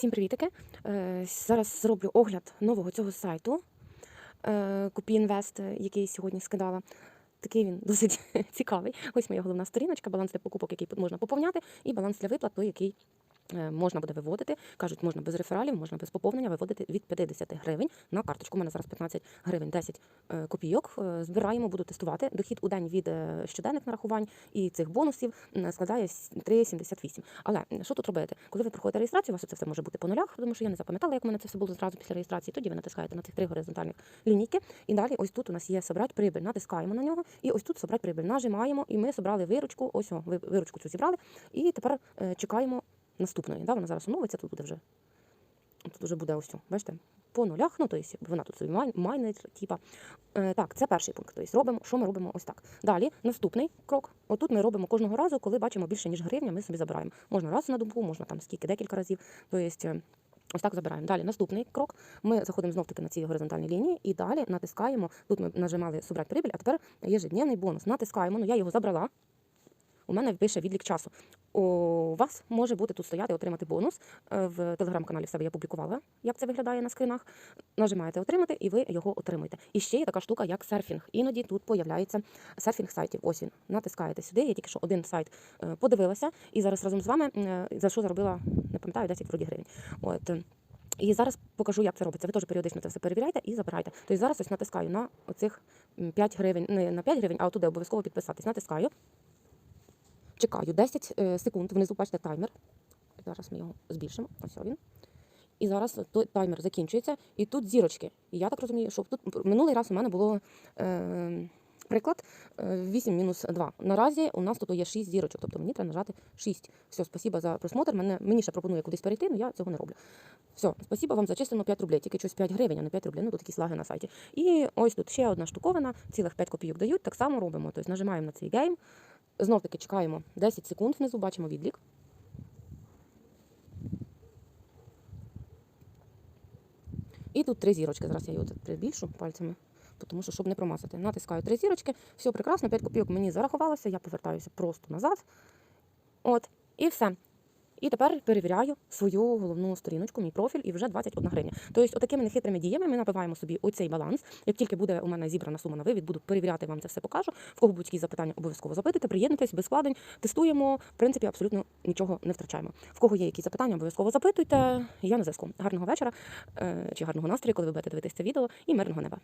Всім привітики! Е, Зараз зроблю огляд нового цього сайту е, Купі Інвест, який сьогодні скидала. Такий він досить цікавий. Ось моя головна сторіночка, баланс для покупок, який можна поповняти, і баланс для виплат, той, який можна буде виводити. Кажуть, можна без рефералів, можна без поповнення виводити від 50 гривень на карточку. У мене зараз 15 гривень 10 е, копійок. Е, Збираємо, буду тестувати. Дохід у день від е, щоденних нарахувань і цих бонусів складає 3,78. Але що тут робити? Коли ви проходите реєстрацію, у вас це все може бути по нулях, тому що я не запам'ятала, як у мене це все було зразу після реєстрації. Тоді ви натискаєте на цих три горизонтальних лінійки. І далі ось тут у нас є собрати прибиль. Натискаємо на нього, і ось тут собрати прибиль. Нажимаємо, і ми собрали виручку. Ось о, виручку цю зібрали. І тепер е, чекаємо наступної. Да, вона зараз оновиться, тут буде вже. Тут вже буде ось, бачите, по нулях, ну, тобто вона тут собі май- майнер, типа. Е, так, це перший пункт. Тобто робимо, що ми робимо ось так. Далі, наступний крок. Отут ми робимо кожного разу, коли бачимо більше, ніж гривня, ми собі забираємо. Можна раз на добу, можна там скільки, декілька разів. Тобто, ось так забираємо. Далі, наступний крок. Ми заходимо знов таки на ці горизонтальні лінії і далі натискаємо. Тут ми нажимали собрати прибіль, а тепер ежедневний бонус. Натискаємо, ну я його забрала. У мене пише відлік часу. У вас може бути тут стояти отримати бонус. Е, В телеграм-каналі в себе я публікувала, як це виглядає на скринах. Нажимаєте отримати, і ви його отримуєте. І ще є така штука, як серфінг. Іноді тут появляється серфінг сайтів. Ось він. Натискаєте сюди. Я тільки що один сайт е, подивилася, і зараз разом з вами е, за що заробила, не пам'ятаю, 10 вроді гривень. От. І зараз покажу, як це робиться. Ви теж періодично це все перевіряєте і забирайте. Тобто зараз ось натискаю на оцих 5 гривень, не на 5 гривень, а отуди обов'язково підписатись. Натискаю. Чекаю 10 е, секунд. Внизу бачите таймер. Зараз ми його збільшимо. Ось він. І зараз той таймер закінчується. І тут зірочки. І я так розумію, що тут минулий раз у мене було е, приклад е, 8 мінус 2. Наразі у нас тут є 6 зірочок, тобто мені треба нажати 6. Все, спасибо за просмотр. Мене, мені ще пропонує кудись перейти, але я цього не роблю. Все, спасибо вам зачислено 5 рублей, тільки щось 5 гривень, а не 5 рублей. Ну тут такі слаги на сайті. І ось тут ще одна штуковина, цілих 5 копійок дають. Так само робимо. Тобто нажимаємо на цей гейм. Знов таки чекаємо 10 секунд внизу, бачимо відлік. І тут три зірочки. Зараз я його прибільшу пальцями, тому що щоб не промазати. Натискаю три зірочки, все прекрасно, 5 копійок мені зарахувалося, я повертаюся просто назад. От, і все. І тепер перевіряю свою головну сторіночку, мій профіль, і вже 21 гривня. Тобто, отакими нехитрими діями ми набиваємо собі оцей баланс. Як тільки буде у мене зібрана сума на вивід, буду перевіряти вам це все покажу. В кого будуть якісь запитання, обов'язково запитуйте, приєднуйтесь без складень, тестуємо. В принципі, абсолютно нічого не втрачаємо. В кого є якісь запитання, обов'язково запитуйте. Я на зв'язку. Гарного вечора е, чи гарного настрою, коли ви будете дивитися це відео, і мирного неба.